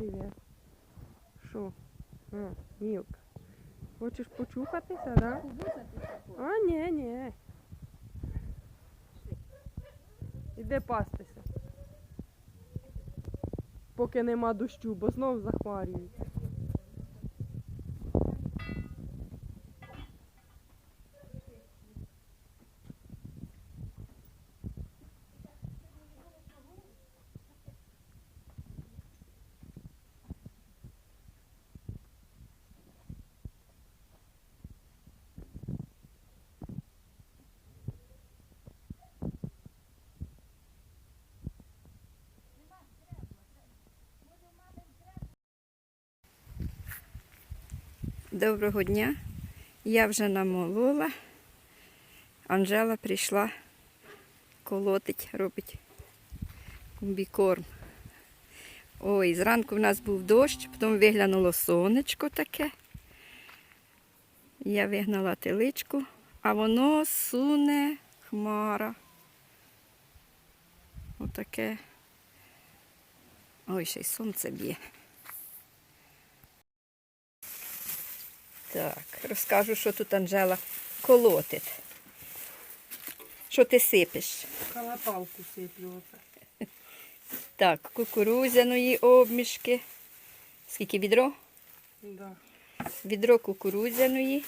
привіт. Що? А, Мілка. Хочеш почухатися, да? А, ні, ні. Іди пастися. Поки нема дощу, бо знов захмарюється. Доброго дня. Я вже намолола. Анжела прийшла колотить, робить комбікорм. Ой, зранку в нас був дощ, потім виглянуло сонечко таке. Я вигнала теличку, а воно суне хмара. Отаке. Ой, ще й сонце б'є. Так, розкажу, що тут Анжела колотить. Що ти сипеш? Калапалку сиплю оце. Так, кукурудзяної обмішки. Скільки відро? Да. Відро кукурудзяної.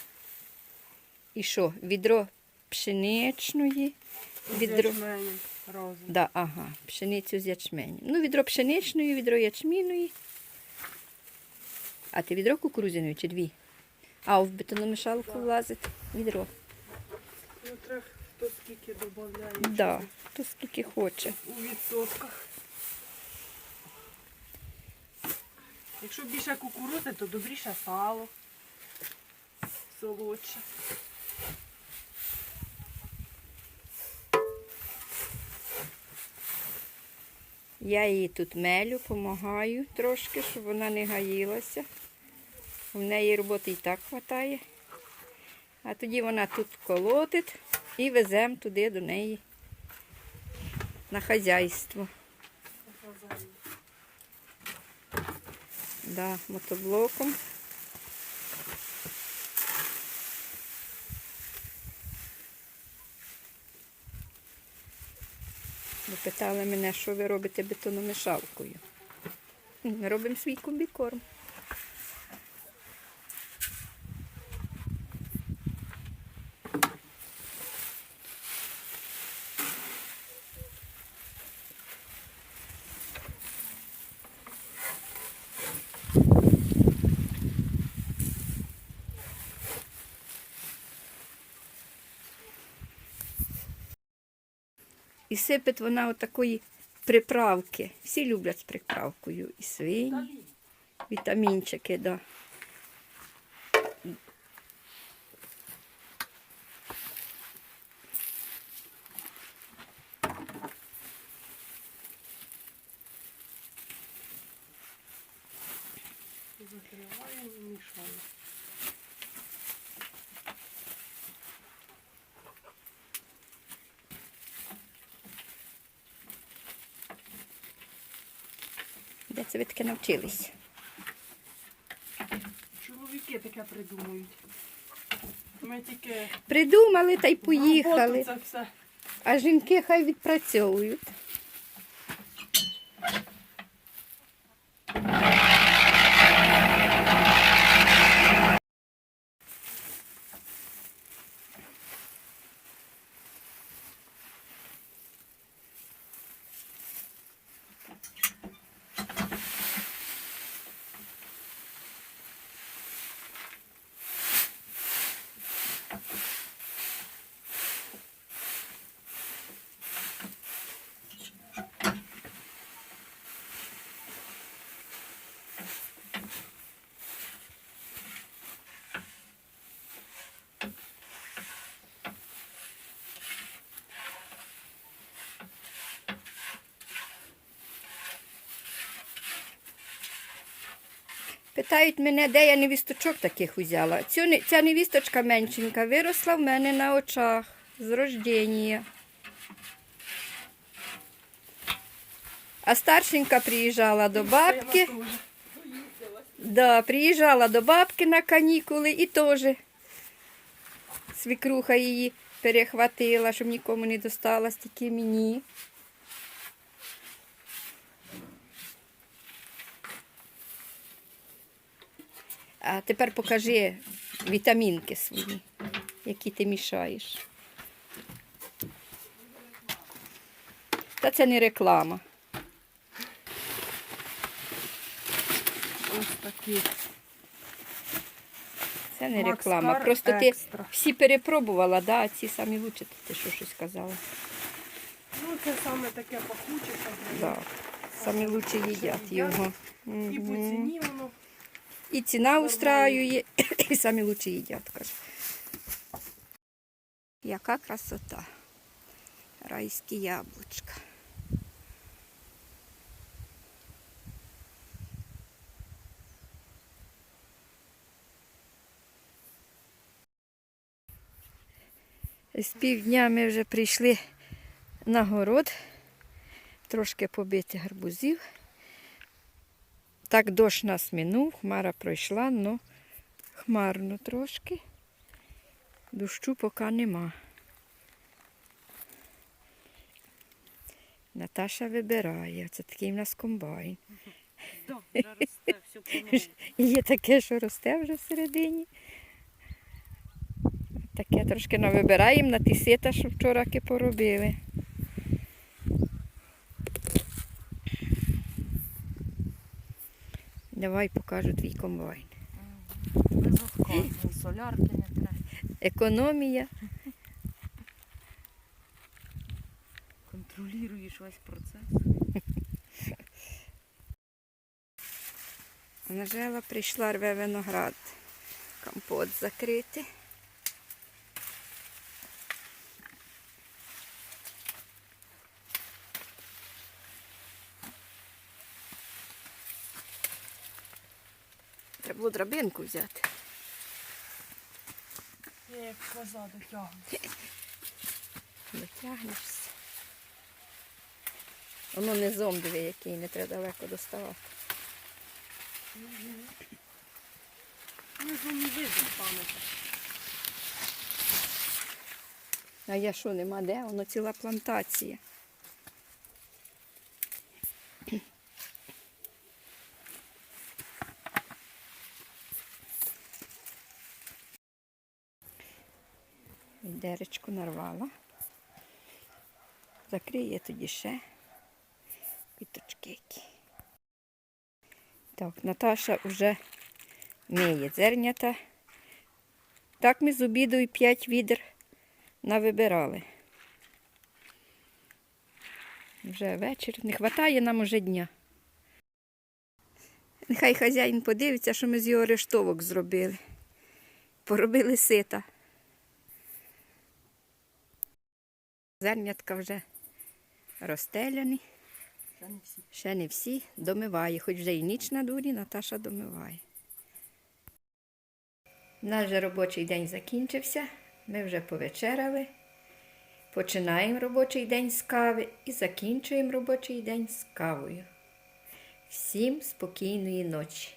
І що? Відро пшеничної. Відро. Ячменем разом. Да, ага, пшеницю з ячменем. Ну, відро пшеничної, відро ячміної. А ти відро кукурудзяної чи дві? А в бетономішалку влазить відро. Ну, треба хто скільки додає. Да, то скільки хоче. У відсотках. Якщо більше кукурудзи, то добріше сало. Солодше. Я її тут мелю, допомагаю трошки, щоб вона не гаїлася. У неї роботи і так вистачає. А тоді вона тут колотить і веземо туди до неї на хазяйство. Да, мотоблоком. Питали мене, що ви робите бетономішалкою. Ми робимо свій комбікорм. І сипить вона отакої приправки. Всі люблять з приправкою. І свині, вітамінчики, да. Де це ви таке навчились? Чоловіки таке придумують. Ми тільки Придумали та й поїхали. це все. А жінки хай відпрацьовують. Питають мене, де я невісточок таких узяла. Цю, ця невісточка меншенька виросла в мене на очах з рождення. А старшенька приїжджала до бабки. Да, приїжджала до бабки на канікули і теж свікруха її перехватила, щоб нікому не досталась, тільки мені. А тепер покажи вітамінки свої, які ти мішаєш. Та це не реклама. Ось такі. Це не реклама. Кар Просто ти Екстра. всі перепробувала, да, а ці самі лучше, ти що щось казала. Ну, це саме таке пахуче, що Да. Самі лучше їдять його. І по Мгм. ціні воно. І ціна устраює, і самі лучше їдять, каже. Яка красота. Райські яблучка. З півдня ми вже прийшли на город, трошки побити гарбузів. Так дощ нас минув, хмара пройшла, але хмарно трошки. Дощу поки нема. Наташа вибирає. Це такий в нас комбайн. Да, вже росте, все Є таке, що росте вже всередині. Таке трошки навибираємо на ті сита, що вчора поробили. Давай покажу твій комбайн. Безотказний, солярки не треба. Економія. Контролюєш весь процес. Анжела прийшла рве виноград. Компот закрити. Було драбинку взяти. Я як коза дотягну. Дотягнешся. Воно низом диви, який не треба далеко доставати. Ж не видно пам'ятаю. А я що, нема де? Воно ціла плантація. Деречку нарвала. Закриє тоді ще квіточки які. Так, Наташа вже миє зернята. Так ми з обіду і 5 відер навибирали. Вже вечір. Не вистачає нам уже дня. Нехай хазяїн подивиться, що ми з його рештовок зробили. Поробили сита. Зернятка вже розстеляні. Ще не всі. Ще не всі домиває, хоч вже і ніч на дворі, Наташа домиває. Наш же робочий день закінчився. Ми вже повечеряли. Починаємо робочий день з кави і закінчуємо робочий день з кавою. Всім спокійної ночі.